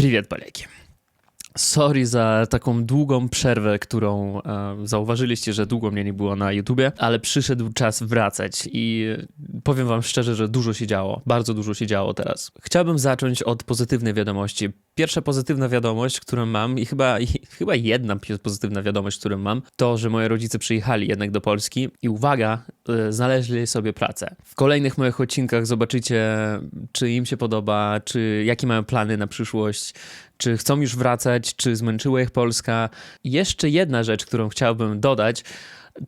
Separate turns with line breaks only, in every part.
Привет, поляки. Sorry za taką długą przerwę, którą e, zauważyliście, że długo mnie nie było na YouTubie, ale przyszedł czas wracać i powiem wam szczerze, że dużo się działo, bardzo dużo się działo teraz. Chciałbym zacząć od pozytywnej wiadomości. Pierwsza pozytywna wiadomość, którą mam i chyba, i, chyba jedna pozytywna wiadomość, którą mam, to, że moi rodzice przyjechali jednak do Polski i uwaga, e, znaleźli sobie pracę. W kolejnych moich odcinkach zobaczycie, czy im się podoba, czy jakie mają plany na przyszłość, czy chcą już wracać, czy zmęczyła ich Polska. Jeszcze jedna rzecz, którą chciałbym dodać,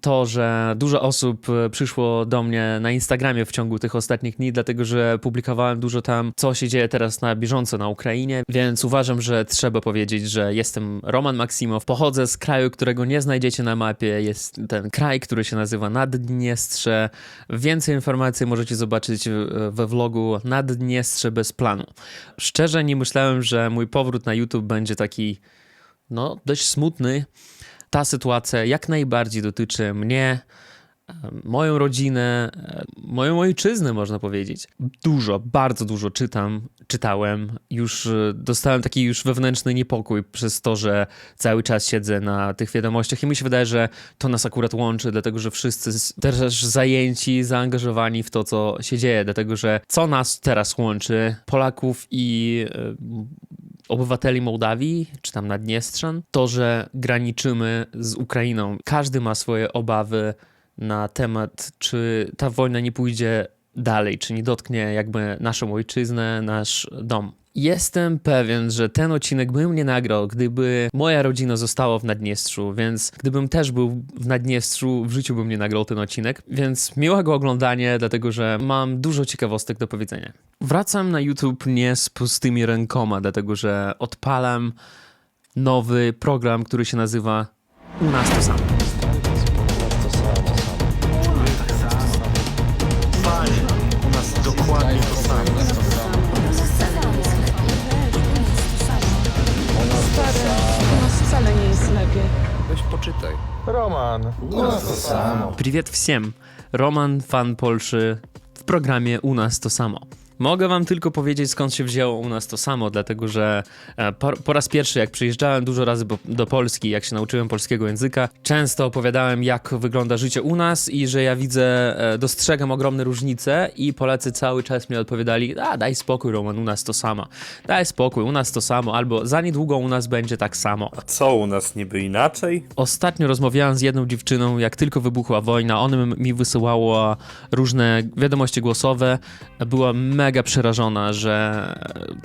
to, że dużo osób e, przyszło do mnie na Instagramie w ciągu tych ostatnich dni, dlatego że publikowałem dużo tam, co się dzieje teraz na bieżąco na Ukrainie, więc uważam, że trzeba powiedzieć, że jestem Roman Maksimow, pochodzę z kraju, którego nie znajdziecie na mapie, jest ten kraj, który się nazywa Naddniestrze. Więcej informacji możecie zobaczyć we vlogu Naddniestrze bez planu. Szczerze nie myślałem, że mój powrót na YouTube będzie taki, no, dość smutny. Ta sytuacja jak najbardziej dotyczy mnie, e, moją rodzinę, e, moją ojczyznę, można powiedzieć. Dużo, bardzo dużo czytam, czytałem. Już e, dostałem taki już wewnętrzny niepokój przez to, że cały czas siedzę na tych wiadomościach i mi się wydaje, że to nas akurat łączy, dlatego że wszyscy też zajęci, zaangażowani w to, co się dzieje, dlatego że co nas teraz łączy, Polaków i obywateli Mołdawii, czy tam Naddniestrzan, to, że graniczymy z Ukrainą. Każdy ma swoje obawy na temat, czy ta wojna nie pójdzie dalej, czy nie dotknie jakby naszą ojczyznę, nasz dom. Jestem pewien, że ten odcinek bym nie nagrał, gdyby moja rodzina została w Naddniestrzu, więc gdybym też był w Naddniestrzu, w życiu bym nie nagrał ten odcinek. Więc miłego oglądania, dlatego że mam dużo ciekawostek do powiedzenia. Wracam na YouTube nie z pustymi rękoma, dlatego że odpalam nowy program, który się nazywa U nas to samo.
Roman. U nas to samo.
Привет всем! Roman, fan Polszy w programie U nas to samo. Mogę wam tylko powiedzieć, skąd się wzięło u nas to samo, dlatego że e, po, po raz pierwszy, jak przyjeżdżałem dużo razy do Polski, jak się nauczyłem polskiego języka, często opowiadałem, jak wygląda życie u nas i że ja widzę, e, dostrzegam ogromne różnice i Polacy cały czas mi odpowiadali, a daj spokój Roman, u nas to samo. Daj spokój, u nas to samo, albo za niedługo u nas będzie tak samo.
Co u nas niby inaczej?
Ostatnio rozmawiałem z jedną dziewczyną, jak tylko wybuchła wojna. Ona mi wysyłała różne wiadomości głosowe. Była mega przerażona, że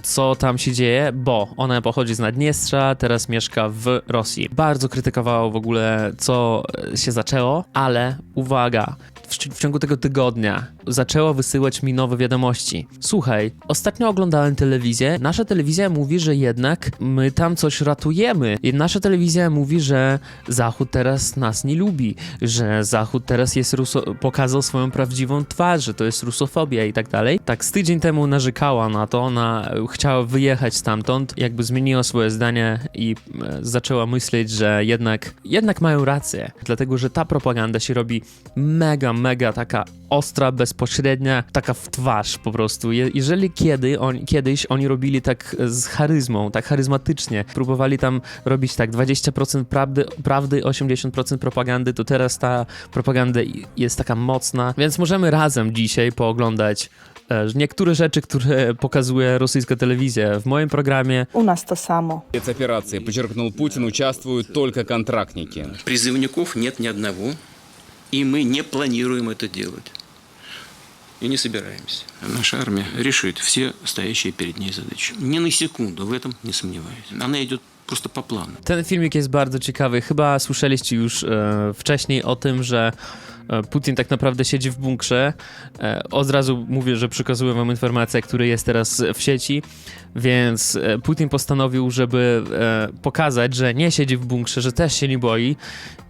co tam się dzieje, bo ona pochodzi z Naddniestrza, teraz mieszka w Rosji. Bardzo krytykowała w ogóle, co się zaczęło, ale uwaga. W, w ciągu tego tygodnia zaczęła wysyłać mi nowe wiadomości. Słuchaj, ostatnio oglądałem telewizję. Nasza telewizja mówi, że jednak my tam coś ratujemy. Nasza telewizja mówi, że Zachód teraz nas nie lubi, że Zachód teraz jest ruso- pokazał swoją prawdziwą twarz, że to jest rusofobia i tak dalej. Tak z tydzień temu narzekała na to, ona chciała wyjechać stamtąd, jakby zmieniła swoje zdanie i e, zaczęła myśleć, że jednak, jednak mają rację, dlatego że ta propaganda się robi mega, mega taka ostra, bezpośrednia, taka w twarz po prostu. Je- Jeżeli kiedy on, kiedyś oni robili tak z charyzmą, tak charyzmatycznie, próbowali tam robić tak 20% prawdy, prawdy 80% propagandy, to teraz ta propaganda i- jest taka mocna, więc możemy razem dzisiaj pooglądać e, niektóre rzeczy, które pokazuje rosyjska telewizja. W moim programie
U nas to samo.
Спецоперации, подчеркнул Путин, участвуют только контрактники.
Призывников нет ни одного, И мы не планируем это делать. И не собираемся. Наша армия решит все стоящие перед ней задачи. Ни на секунду в этом не сомневаюсь. Она идет prosto po.
Ten filmik jest bardzo ciekawy. Chyba słyszeliście już e, wcześniej o tym, że e, Putin tak naprawdę siedzi w bunkrze. E, od razu mówię, że przekazuję wam informację, która jest teraz w sieci, więc e, Putin postanowił, żeby pokazać, że nie siedzi w bunkrze, że też się nie boi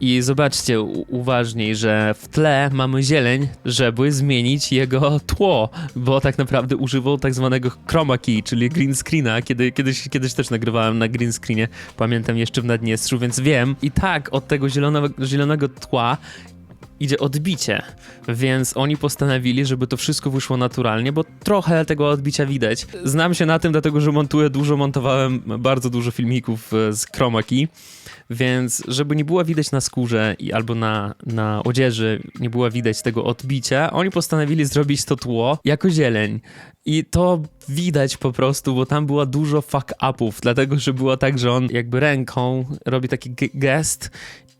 i zobaczcie uważniej, że w tle mamy zieleń, żeby zmienić jego tło, bo tak naprawdę używał tak zwanego chroma key, czyli green screena. Kiedy, kiedyś, kiedyś też nagrywałem na green screenie pamiętam jeszcze w Naddniestrzu, więc wiem. I tak od tego zielonego, zielonego tła idzie odbicie, więc oni postanowili, żeby to wszystko wyszło naturalnie, bo trochę tego odbicia widać. Znam się na tym, dlatego że montuję dużo, montowałem bardzo dużo filmików e, z chroma key, więc żeby nie było widać na skórze i albo na, na odzieży, nie było widać tego odbicia, oni postanowili zrobić to tło jako zieleń. I to widać po prostu, bo tam było dużo fuck-upów, dlatego że było tak, że on jakby ręką robi taki gest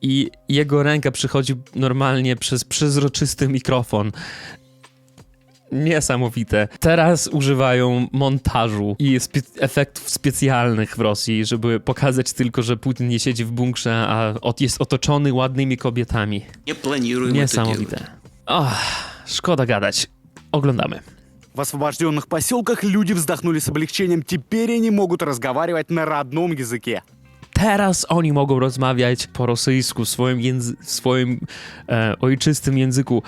i jego ręka przychodzi normalnie przez przezroczysty mikrofon. Niesamowite. Teraz używają montażu i spe efektów specjalnych w Rosji, żeby pokazać tylko, że Putin nie siedzi w bunkrze, a jest otoczony ładnymi kobietami.
Nie planujemy
Niesamowite. Och, szkoda gadać. Oglądamy.
В освобожденных поселках люди вздохнули с облегчением. Теперь они могут разговаривать на родном языке.
Teraz oni mogą rozmawiać po rosyjsku, swoim, swoim e, ojczystym języku.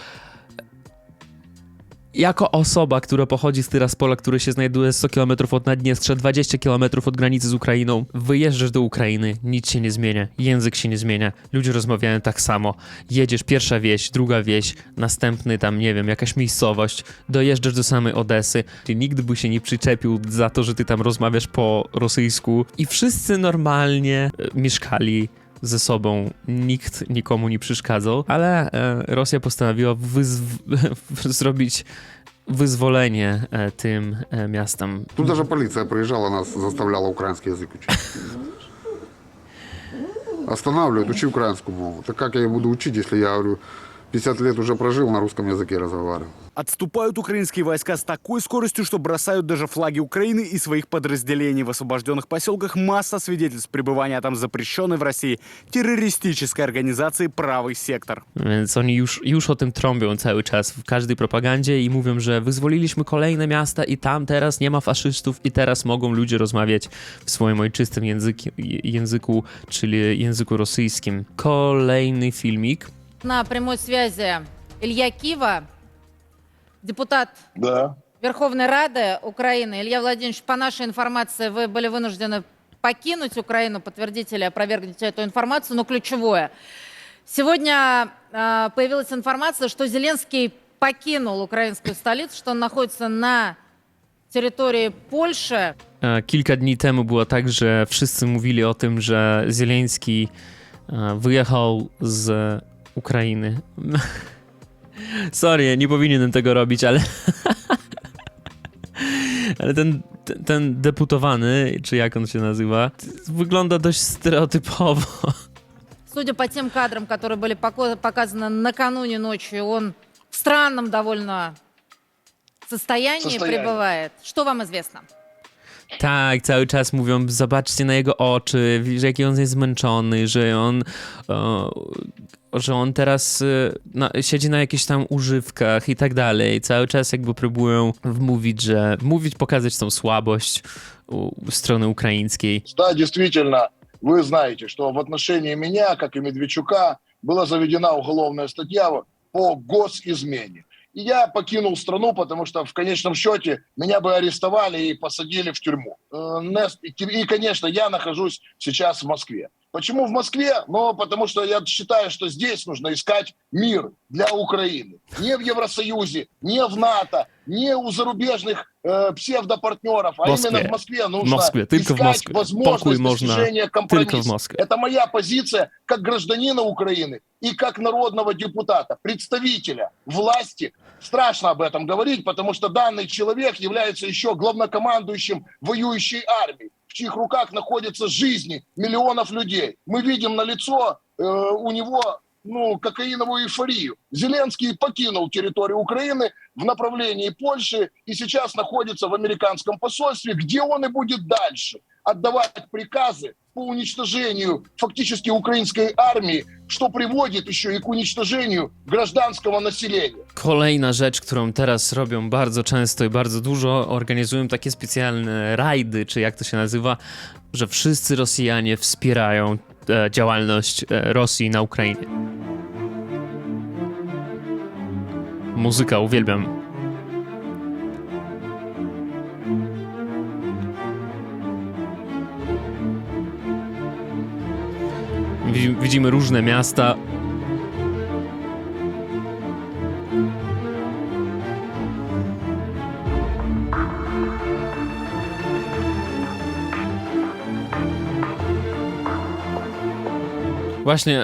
Jako osoba, która pochodzi z Tyraspola, który się znajduje 100 km od Naddniestrza, 20 km od granicy z Ukrainą, wyjeżdżasz do Ukrainy, nic się nie zmienia, język się nie zmienia, ludzie rozmawiają tak samo. Jedziesz pierwsza wieś, druga wieś, następny tam, nie wiem, jakaś miejscowość, dojeżdżasz do samej Odesy, ty nigdy by się nie przyczepił za to, że ty tam rozmawiasz po rosyjsku i wszyscy normalnie e, mieszkali ze sobą, nikt nikomu nie przeszkadzał, ale e, Rosja postanowiła wyzw- zrobić wyzwolenie e, tym e, miastom.
Тут даже полиция приезжала, нас заставляла украинский язык учить. Останавливают, учи украинскую мову. Так как я ее буду учить, если я, говорю, 50 лет уже прожил, на русском языке разговариваю?
Отступают украинские войска с такой скоростью, что бросают даже флаги Украины и своих подразделений. В освобожденных поселках масса свидетельств пребывания там запрещенной в России террористической организации «Правый сектор».
Więc oni już, już o tym trąbią cały czas w każdej propagandzie i mówią, że wyzwoliliśmy kolejne miasta i tam teraz nie ma faszystów i teraz mogą ludzie rozmawiać w swoim ojczystym języki, języku, czyli języku rosyjskim. Kolejny filmik.
На прямой связи Илья Кива, депутат
Да.
Верховной Рады Украины. Илья Владимирович, по нашей информации, вы были вынуждены покинуть Украину, подтвердите или опровергните эту информацию, но ключевое. Сегодня э, появилась информация, что Зеленский покинул украинскую столицу, что он находится на территории Польши.
Kilka dni temu było tak, że wszyscy mówili o tym, że Zieleński e, wyjechał z Ukrainy. Sorry, nie powinienem tego robić, ale. ale ten, ten, ten deputowany, czy jak on się nazywa, wygląda dość stereotypowo.
Судя по тем кадрам, которые были поко- показаны накануне ночью, он в странном довольно состоянии,
Состоянии.
пребывает. Что вам известно?
Tak, cały czas mówią, zobaczcie na jego oczy, że jaki on jest zmęczony, że on, o, że on teraz y, na, siedzi na jakichś tam używkach i tak dalej. Cały czas jakby próbują wmówić, że mówić, pokazać tą słabość u, u strony ukraińskiej.
Да, действительно, вы знаете, что в отношении меня, как и Медведчука, была заведена уголовная статья по госизмене. И я покинул страну, потому что в конечном счете меня бы арестовали и посадили в тюрьму. Э, И, конечно, я нахожусь сейчас в Москве. Почему в Москве? Ну, потому что я считаю, что здесь нужно искать мир для Украины. Не в Евросоюзе, не в НАТО, не у зарубежных э, псевдопартнеров, а
Москве.
именно в Москве нужно
Москве, только в
искать
Москве.
возможность
можно
достижения компромисса.
в Москве.
Это моя позиция как гражданина Украины и как народного депутата, представителя власти. Страшно об этом говорить, потому что данный человек является еще главнокомандующим воюющей армии, в чьих руках находятся жизни миллионов людей. Мы видим на лицо э, у него ну, кокаиновую эйфорию. Зеленский покинул территорию Украины в направлении Польши и сейчас находится в американском посольстве, где он и будет дальше отдавать приказы по уничтожению фактически украинской армии, что приводит еще и к уничтожению гражданского населения.
Kolejna rzecz, którą teraz robią bardzo często i bardzo dużo, organizują takie specjalne rajdy, czy jak to się nazywa, że wszyscy Rosjanie wspierają e, działalność e, Rosji na Ukrainie. Muzyka, uwielbiam. Widzimy różne miasta. Właśnie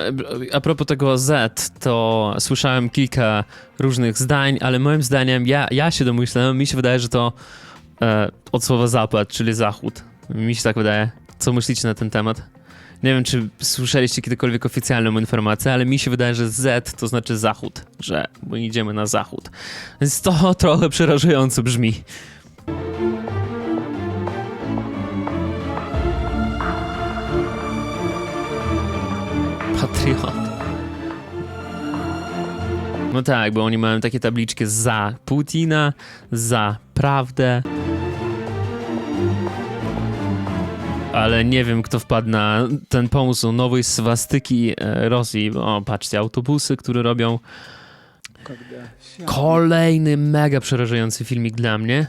a propos tego Z, to słyszałem kilka różnych zdań, ale moim zdaniem ja, ja się domyślałem, mi się wydaje, że to e, od słowa zapad, czyli zachód. Mi się tak wydaje. Co myślicie na ten temat? Nie wiem, czy słyszeliście kiedykolwiek oficjalną informację, ale mi się wydaje, że Z to znaczy zachód, że my idziemy na zachód. Więc to trochę przerażająco brzmi. Patriot. No tak, bo oni mają takie tabliczki za Putina, za prawdę. Ale nie wiem, kto wpadł na ten pomysł nowej swastyki e, Rosji. O, patrzcie, autobusy, które robią. Kolejny mega przerażający filmik dla mnie.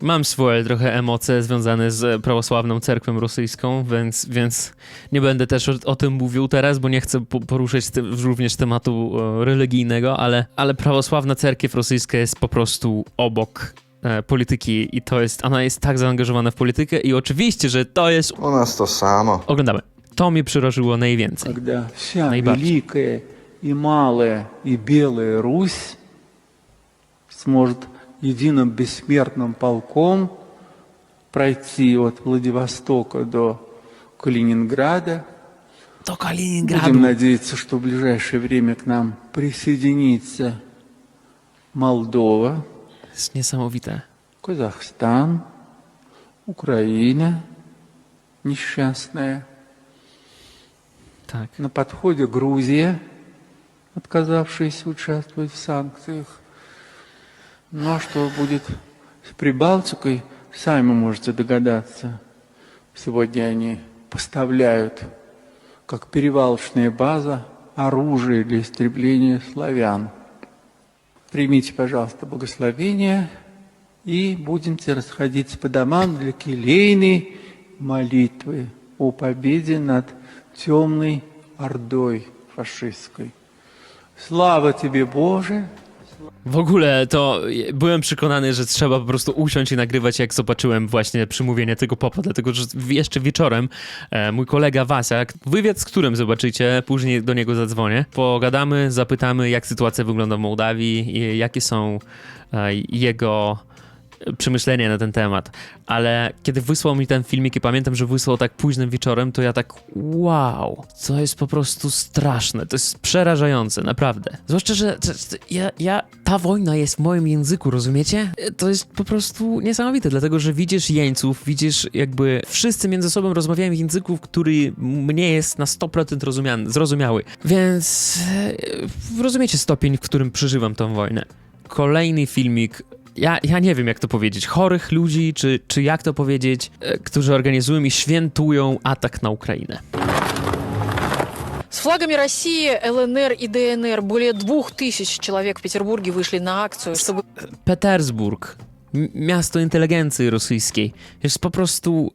Mam swoje trochę emocje związane z prawosławną cerkwią rosyjską, więc, więc nie będę też o, o tym mówił teraz, bo nie chcę po- poruszyć te, również tematu e, religijnego, ale, ale prawosławna cerkiew rosyjska jest po prostu obok polityki i to jest, ona jest tak zaangażowana w politykę i oczywiście, że to jest...
У нас то само.
Oglądamy. To mnie przerażyło najwięcej.
когда вся
Наибольше.
великая и малая и белая Русь сможет единым бессмертным полком пройти от Владивостока до Калининграда.
To
Будем
Kaliningradu.
надеяться, что в ближайшее время к нам присоединится Молдова,
To jest niesamowite.
Казахстан, Украина несчастная.
Tak.
На подходе Грузия, отказавшаяся участвовать в санкциях. Ну а что будет с Прибалтикой, сами можете догадаться. Сегодня они поставляют, как перевалочная база, оружие для истребления славян. Примите, пожалуйста, благословение и будемте расходиться по домам для келейной молитвы о победе над темной ордой фашистской. Слава тебе, Боже!
W ogóle to byłem przekonany, że trzeba po prostu usiąść i nagrywać, jak zobaczyłem właśnie przemówienie tego popa, dlatego że jeszcze wieczorem e, mój kolega Wasiak, wywiad z którym zobaczycie, później do niego zadzwonię, pogadamy, zapytamy, jak sytuacja wygląda w Mołdawii i jakie są e, jego przemyślenia na ten temat. Ale kiedy wysłał mi ten filmik i pamiętam, że wysłał tak późnym wieczorem, to ja tak wow, to jest po prostu straszne, to jest przerażające, naprawdę. Zwłaszcza, że to- to- ja, ja, ta wojna jest w moim języku, rozumiecie? To jest po prostu niesamowite, dlatego, że widzisz jeńców, widzisz jakby wszyscy między sobą rozmawiają w języku, który mnie jest na 100% rozumiany, zrozumiały. Więc e, rozumiecie stopień, w którym przeżywam tą wojnę. Kolejny filmik ja, ja nie wiem, jak to powiedzieć, chorych ludzi, czy, czy jak to powiedzieć, e, którzy organizują i świętują atak na Ukrainę.
С флагами России, ЛНР и ДНР более двух тысяч человек в Петербурге вышли на акцию, чтобы
Petersburg, m- miasto inteligencji rosyjskiej, jest po prostu...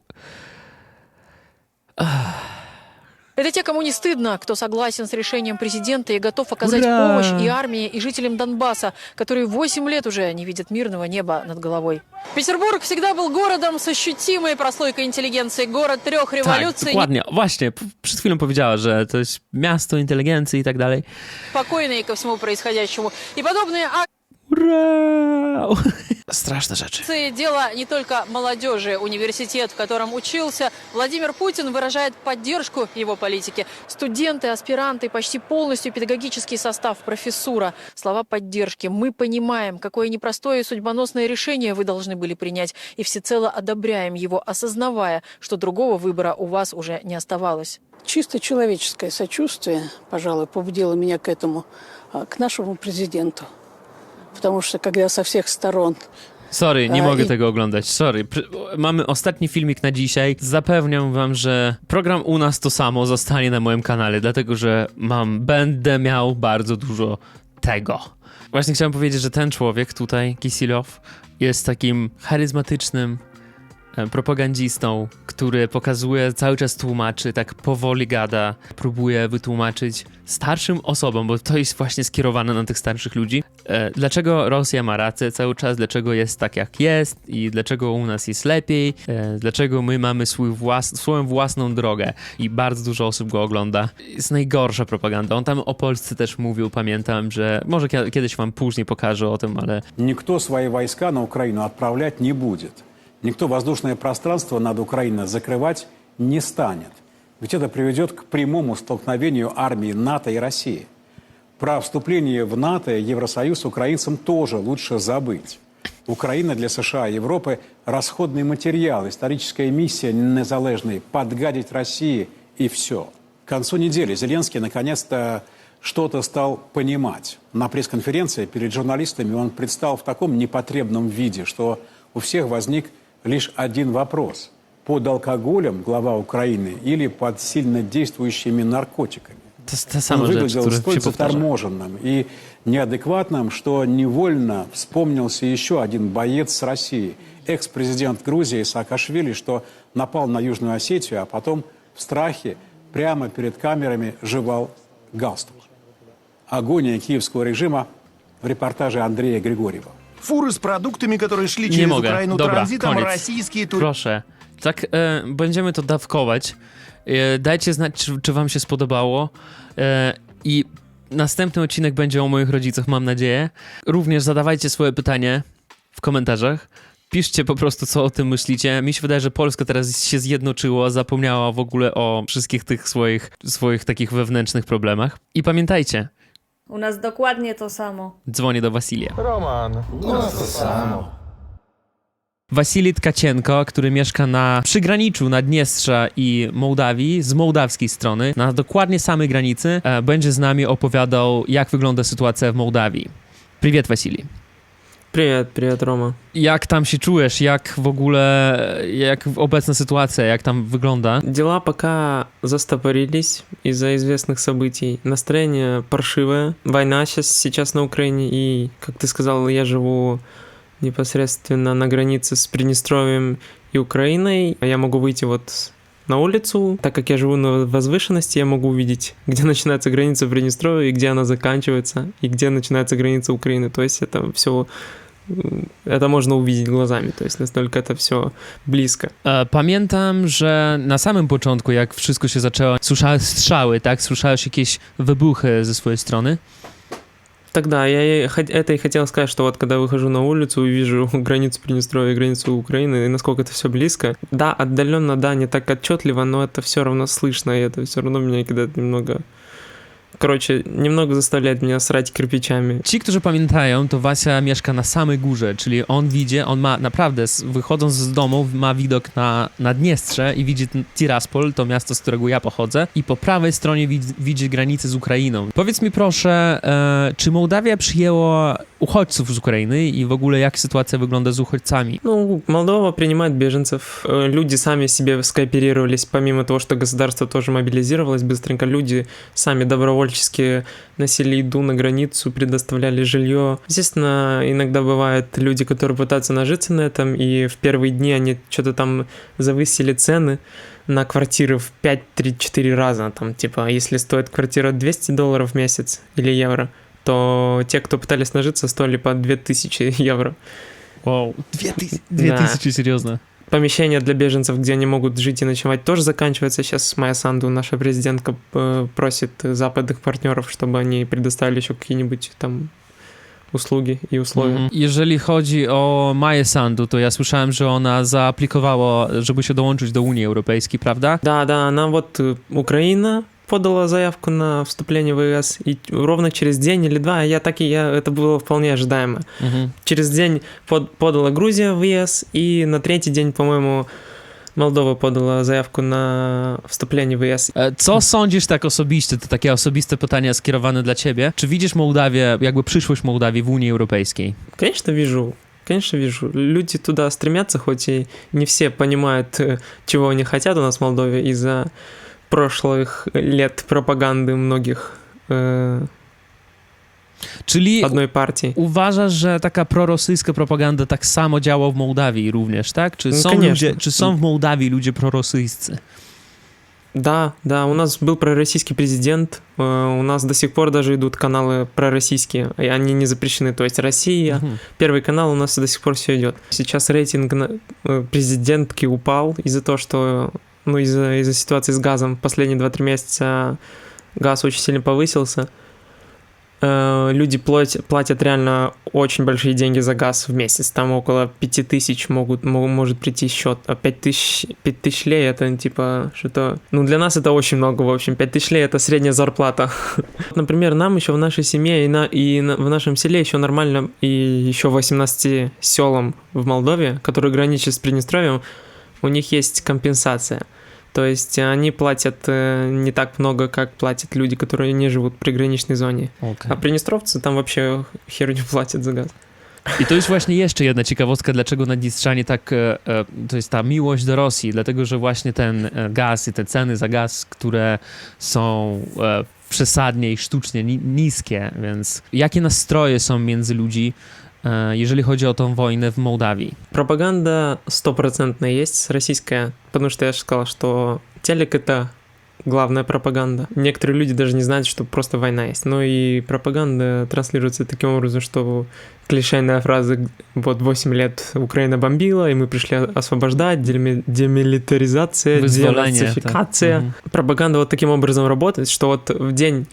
Это те, кому не стыдно, кто согласен с решением президента и готов оказать
Ура!
помощь и армии, и жителям Донбасса, которые 8 лет уже не видят мирного неба над головой. Петербург всегда был городом с ощутимой прослойкой интеллигенции, город трех революций,
dokładnie, właśnie, przed chwilą powiedziała, że to jest miasto inteligencji i tak dalej.
спокойные ко всему происходящему. И подобные
Ura! Rzeczy.
акции – дело не только молодежи. Университет, в котором учился Владимир Путин, выражает поддержку его политике. Студенты, аспиранты, почти полностью педагогический состав, профессура. Слова поддержки. Мы понимаем, какое непростое и судьбоносное решение вы должны были принять, и всецело одобряем его, осознавая, что другого выбора у вас уже не оставалось.
Чисто человеческое сочувствие, пожалуй, побудило меня к этому, а, к нашему президенту. Потому что когда со всех сторон
Sorry, nie
A,
mogę
i-
tego oglądać. Sorry. Pr- Mamy ostatni filmik na dzisiaj. Zapewniam wam, że program u nas to samo zostanie na moim kanale, dlatego że mam, będę miał bardzo dużo tego. Właśnie chciałem powiedzieć, że ten człowiek tutaj, Kisilow, jest takim charyzmatycznym, e, E, propagandzistą, który pokazuje, cały czas tłumaczy, tak powoli gada, próbuje wytłumaczyć starszym osobom, bo to jest właśnie skierowane na tych starszych ludzi, e, dlaczego Rosja ma rację cały czas, dlaczego jest tak jak jest i dlaczego u nas jest lepiej, e, dlaczego my mamy swój włas swoją własną drogę i bardzo dużo osób go ogląda. Jest najgorsza propaganda. On tam o Polsce też mówił, pamiętam, że może kiedyś wam później pokażę o tym, ale...
Nikt swoje wojska na Ukrainę odprawiać nie będzie. Никто воздушное пространство над Украиной закрывать не станет. Ведь это приведет к прямому столкновению армии НАТО и России. Про вступление в НАТО и Евросоюз украинцам тоже лучше забыть. Украина для США и Европы – расходный материал, историческая миссия незалежной – подгадить России и все. К концу недели Зеленский наконец-то что-то стал понимать. На пресс-конференции перед журналистами он предстал в таком непотребном виде, что у всех возник лишь один вопрос. Под алкоголем глава Украины или под сильно действующими наркотиками?
jest ta
Он выглядел
się
столь заторможенным и неадекватным, что невольно вспомнился еще один боец с России, экс-президент Грузии Саакашвили, что напал на Южную Осетию, а потом в страхе прямо перед камерами жевал галстук. Агония киевского режима в репортаже Андрея Григорьева.
Fury z produktami, które szli
Nie
przez
mogę.
Ukrainę
Dobra,
tranzytem,
koniec.
rosyjskie tu...
Proszę. Tak, e, będziemy to dawkować. E, dajcie znać, czy, czy wam się spodobało. E, I następny odcinek będzie o moich rodzicach, mam nadzieję. Również zadawajcie swoje pytanie w komentarzach. Piszcie po prostu, co o tym myślicie. Mi się wydaje, że Polska teraz się zjednoczyła, zapomniała w ogóle o wszystkich tych swoich, swoich takich wewnętrznych problemach. I pamiętajcie,
U nas dokładnie to samo.
dzwonię do Wasilia.
Роман, у нас то само.
Wasilij Tkacienko, który mieszka na przygraniczu Naddniestrza i Mołdawii, z mołdawskiej strony, na dokładnie samej granicy, e, będzie z nami opowiadał, jak wygląda sytuacja w Mołdawii. Привет, Wasilij.
Привет, привет, Рома.
Jak tam się czujesz? Jak w ogóle, jak obecna sytuacja, jak tam wygląda?
Дела пока застопорились из-за известных событий. Настроение паршивое. Война сейчас, сейчас на Украине, и, как ты сказал, я живу непосредственно на границе с Приднестровьем и Украиной. Я могу выйти вот на улицу, так как я живу на возвышенности, я могу увидеть, где начинается граница Приднестровья и где она заканчивается, и где начинается граница Украины. То есть это все это можно увидеть глазами, то есть настолько это все.
E, Pamiętam, że na samym początku, jak wszystko się zaczęło, słyszałeś strzały, tak? Słyszałeś jakieś wybuchy ze swojej strony?
Тогда я это и хотел сказать, что вот когда выхожу на улицу и вижу границу Приднестровья и границу Украины, и насколько это все близко. Да, отдаленно, да, не так отчетливо, но это все равно слышно, и это все равно меня кидает немного... Короче, немного заставляет меня срать кирпичами.
Ci, którzy pamiętają, to Wasia mieszka na samej górze, czyli on widzi, on ma naprawdę, z- wychodząc z domu, ma widok na Naddniestrze i widzi ten Tiraspol, to miasto, z którego ja pochodzę, i po prawej stronie widzi, widzi granicę z Ukrainą. Powiedz mi proszę, e, czy Mołdawia przyjęła uchodźców z Ukrainy i w ogóle jak sytuacja wygląda z uchodźcami?
Ну, Молдова принимает беженцев. Э, Люди сами себе скооперировались, помимо того, что государство тоже мобилизировалось быстренько, люди сами добровольчески носили еду на границу, предоставляли жилье. Естественно, иногда бывают люди, которые пытаются нажиться на этом, и в первые дни они что-то там завысили цены на квартиры в 5-3-4 раза. Там, типа, если стоит квартира 200 долларов в месяц или евро, то те, кто пытались нажиться, стоили по 2000 евро.
Tyś-
dwie
dwie
Да.
tysiące, серьезно.
Помещения для беженцев, где они могут жить и ночевать, тоже заканчивается. Сейчас Майя Санду, наша президентка, просит западных партнеров, чтобы они предоставили еще какие-нибудь там услуги и условия.
Mhm. Jeżeli chodzi o Maję Sandu, to ja słyszałem, że ona zaaplikowała, żeby się dołączyć do Unii Europejskiej, prawda?
Да, да, она вот э, Украина подала заявку на вступление в ЕС, и ровно через день или два, я так и я, это было вполне ожидаемо.
Mhm.
Через день под- подала Грузия в ЕС, и на третий день, по-моему, Молдова подала заявку на вступление в ЕС.
E, Co sądzisz tak osobiście, to takie osobiste pytanie skierowane dla ciebie, czy widzisz Mołdawię, jakby przyszłość Mołdawii w Unii Europejskiej?
Конечно, вижу. Конечно, вижу. Люди туда стремятся, хоть и не все понимают, э, чего они хотят у нас в Молдове из-за прошлых лет пропаганды многих э,
Czyli
одной партии.
uważasz, że taka prorosyjska propaganda tak samo działa w Mołdawii również, tak? Czy
No,
są,
конечно.
ludzie, czy są w Mołdawii ludzie prorosyjscy?
Да, да, у нас был пророссийский президент, э, у нас до сих пор даже идут каналы пророссийские, и они не запрещены. То есть Россия,
Мгм.
Первый канал у нас до сих пор все идет. Сейчас рейтинг на- э, президентки упал из-за того, что ну, из-за из ситуации с газом последние 2-3 месяца газ очень сильно повысился. Э, Люди платят, платят реально очень большие деньги за газ в месяц. Там около 5 тысяч могут, мо- может прийти счет. А 5 тысяч, 5 тысяч лей это типа что-то... Ну, для нас это очень много, в общем. 5 тысяч лей это средняя зарплата. Например, нам еще в нашей семье и, на, и на- в нашем селе еще нормально, и еще 18 селам в Молдове, которые граничат с Приднестровьем, у них есть компенсация. То есть они платят э, не так много, как платят люди, которые не живут в приграничной зоне.
Okej.
А приднестровцы там вообще херню платят за газ.
I to jest właśnie jeszcze jedna ciekawostka, dlaczego Naddnietrzanie tak, e, e, to jest ta miłość do Rosji, dlatego że właśnie ten e, gaz i te ceny za gaz, które są e, przesadnie i sztucznie ni niskie, więc jakie nastroje są między ludzi, e, jeżeli chodzi o tą wojnę w Mołdawii?
Пропаганда стопроцентная есть российская, потому что я же сказал, что телек это главная пропаганда. Некоторые люди даже не знают, что просто война есть. Но и пропаганда транслируется таким образом, что клишейная фраза вот 8 лет Украина бомбила, и мы пришли освобождать, деми- демилитаризация, денацификация.
Мгм.
Пропаганда вот таким образом работает, что вот в день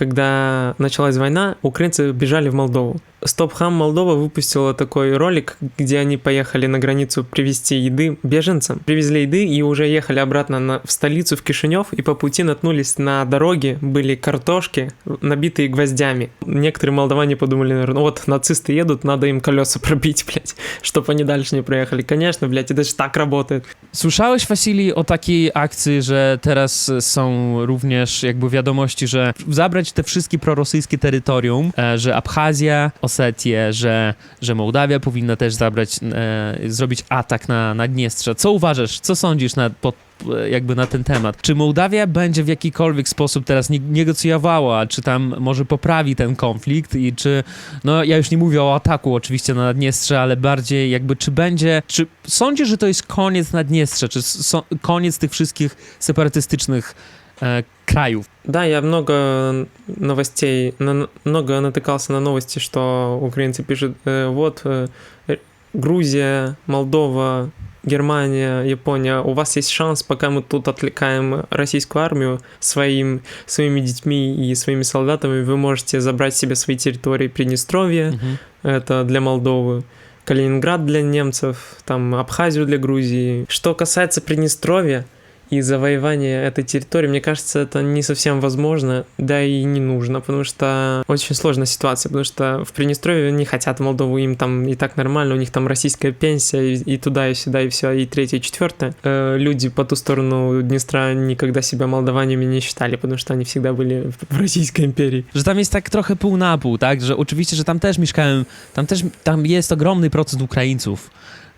когда началась война, украинцы бежали в Молдову. Стопхам Молдова выпустила такой ролик, где они поехали на границу привезти еды беженцам. Привезли еды и уже ехали обратно на, в столицу, в Кишинев, и по пути наткнулись на дороге, были картошки, набитые гвоздями. Некоторые молдаване подумали, наверное, вот нацисты едут, надо им колеса пробить, блядь, чтобы они дальше не проехали. Конечно, блядь, это же так работает.
Słyszałeś, Wasili, o takiej akcji, że teraz są również jakby wiadomości, że zabrać te wszystkie prorosyjskie terytorium, e, że Abchazja, Osetię, że, że Mołdawia powinna też zabrać, e, zrobić atak na Naddniestrze. Co uważasz, co sądzisz na, e, jakby na ten temat? Czy Mołdawia będzie w jakikolwiek sposób teraz negocjowała, czy tam może poprawi ten konflikt i czy, no ja już nie mówię o ataku oczywiście na Naddniestrze, ale bardziej jakby czy będzie, czy sądzisz, że to jest koniec Naddniestrza, czy so, koniec tych wszystkich separatystycznych e, krajów?
Да, я много новостей, на- много натыкался на новости, что украинцы пишут, э, вот э, э, Грузия, Молдова, Германия, Япония, у вас есть шанс, пока мы тут отвлекаем российскую армию своим, своими детьми и своими солдатами, вы можете забрать себе свои территории Приднестровья, это для Молдовы, Калининград для немцев, там Абхазию для Грузии. Что касается Приднестровья и завоевания этой территории, мне кажется, это не совсем возможно, да и не нужно, потому что очень сложная ситуация, потому что в Приднестровье не хотят Молдову, им там и так нормально, у них там российская пенсия, и, и туда, и сюда, и все, и третье, и четвертое. Э, люди по ту сторону Днестра никогда себя молдаванами не считали, потому что они всегда были в Российской империи.
Że tam jest tak trochę pół na pół, tak? Że oczywiście, że tam też mieszkają, tam też tam jest ogromny procent Ukraińców.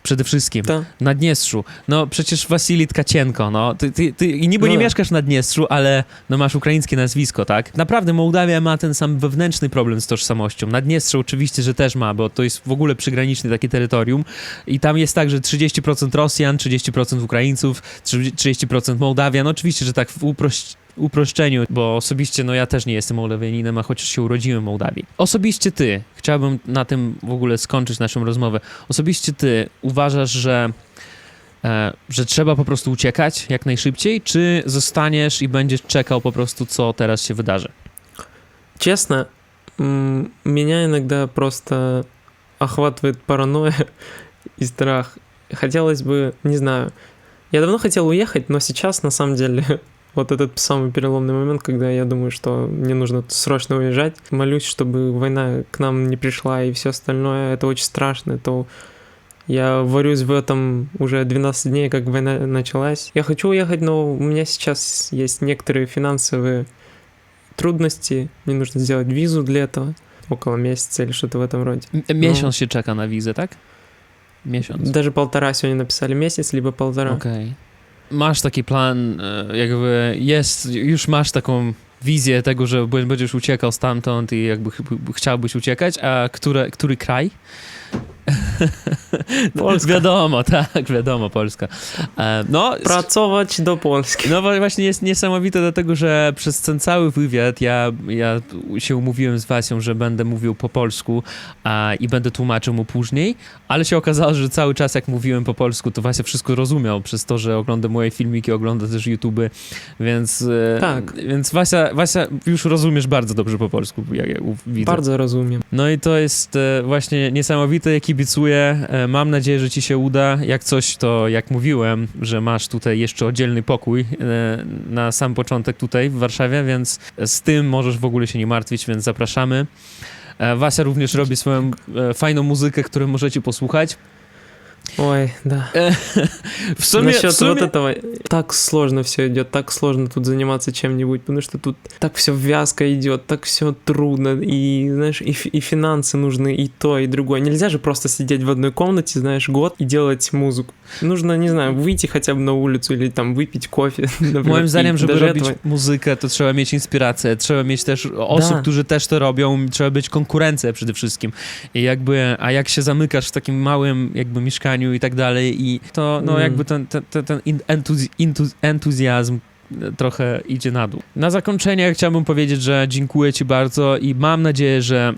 Przede wszystkim.
Tak.
Na Dniestrzu. No przecież Wasili Tkacienko, no. Ty, ty, ty i niby
No
nie mieszkasz na Dniestrzu, ale no masz ukraińskie nazwisko, tak? Naprawdę Mołdawia ma ten sam wewnętrzny problem z tożsamością. Na Dniestrzu oczywiście, że też ma, bo to jest w ogóle przygraniczne takie terytorium i tam jest tak, że 30% Rosjan, 30% Ukraińców, 30% Mołdawian. No oczywiście, że tak w uproś uproszczeniu, bo osobiście, no ja też nie jestem Mołdawianinem, a chociaż się urodziłem w Mołdawii. Osobiście ty, chciałbym na tym w ogóle skończyć naszą rozmowę. Osobiście ty uważasz, że, e, że trzeba po prostu uciekać jak najszybciej, czy zostaniesz i będziesz czekał po prostu, co teraz się wydarzy?
Честно, м, меня иногда просто охватывает паранойя и страх. Хотелось бы, не знаю, я давно хотел уехать, но сейчас, на самом деле, вот этот самый переломный момент, когда я думаю, что мне нужно срочно уезжать, молюсь, чтобы война к нам не пришла и все остальное, это очень страшно, то я варюсь в этом уже 12 дней, как война началась. Я хочу уехать, но у меня сейчас есть некоторые финансовые трудности, мне нужно сделать визу для этого, около месяца или что-то в этом роде.
Miesiąc się czeka na wizę, tak? Miesiąc.
Даже полтора сегодня написали месяц, lибо полтора.
Okej. Masz taki plan, e, jakby jest, już masz taką wizję tego, że będziesz uciekał stamtąd i jakby ch- chciałbyś uciekać, a które, który kraj?
Polska.
Wiadomo, tak, wiadomo, Polska. E, No,
Pracować do Polski.
no właśnie jest niesamowite dlatego, że przez ten cały wywiad ja, ja się umówiłem z Wasią, że będę mówił po polsku a, i będę tłumaczył mu później, ale się okazało, że cały czas jak mówiłem po polsku, to Wasia wszystko rozumiał przez to, że ogląda moje filmiki, ogląda też YouTube, więc, e,
Tak.
więc Wasia, Wasia już rozumiesz bardzo dobrze po polsku, jak ja widzę.
Bardzo rozumiem.
No i to jest e, właśnie niesamowite, ja kibicuję. E, Mam nadzieję, że ci się uda. Jak coś, to jak mówiłem, że masz tutaj jeszcze oddzielny pokój e, na sam początek tutaj w Warszawie, więc z tym możesz w ogóle się nie martwić, więc zapraszamy. E, Wasia również robi swoją fajną muzykę, którą możecie posłuchać.
Ой, да.
Sumie, w
Насчет
sumie
вот этого, так сложно все идет, так сложно тут заниматься чем-нибудь, потому что тут так все вязко идет, так все трудно, и, знаешь, и, и финансы нужны, и то, и другое. Нельзя же просто сидеть в одной комнате, знаешь, год и делать музыку. Нужно, не знаю, выйти хотя бы на улицу или там выпить кофе. и
zdaniem, żeby
даже
robić
этого-
muzykę, to trzeba mieć inspirację, trzeba mieć też osób,
Da.
którzy też to robią, trzeba być konkurencja przede wszystkim. I jakby, a jak się zamykasz w takim małym jakby mieszkaniu i tak dalej, i to no
Mm.
jakby ten, ten, ten, intuz, entuzjazm e, trochę idzie na dół. Na zakończenie chciałbym powiedzieć, że dziękuję Ci bardzo i mam nadzieję, że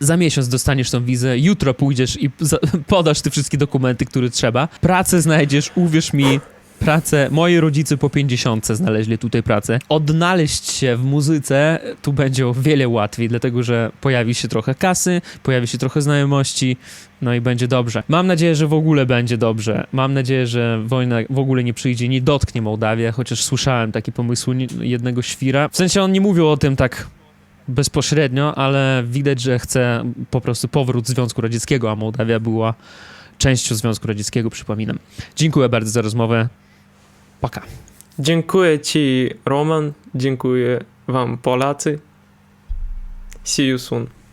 za miesiąc dostaniesz tą wizę, jutro pójdziesz i podasz te wszystkie dokumenty, które trzeba. Pracę znajdziesz, uwierz mi, pracę. Moi rodzice po 50 znaleźli tutaj pracę. Odnaleźć się w muzyce tu będzie o wiele łatwiej, dlatego że pojawi się trochę kasy, pojawi się trochę znajomości, no i będzie dobrze. Mam nadzieję, że w ogóle będzie dobrze. Mam nadzieję, że wojna w ogóle nie przyjdzie, nie dotknie Mołdawia, chociaż słyszałem taki pomysł jednego świra. W sensie on nie mówił o tym tak bezpośrednio, ale widać, że chce po prostu powrót Związku Radzieckiego, a Mołdawia była częścią Związku Radzieckiego, przypominam. Dziękuję bardzo za rozmowę. Paka.
Dziękuję ci, Roman. Dziękuję wam, Polacy. See you soon.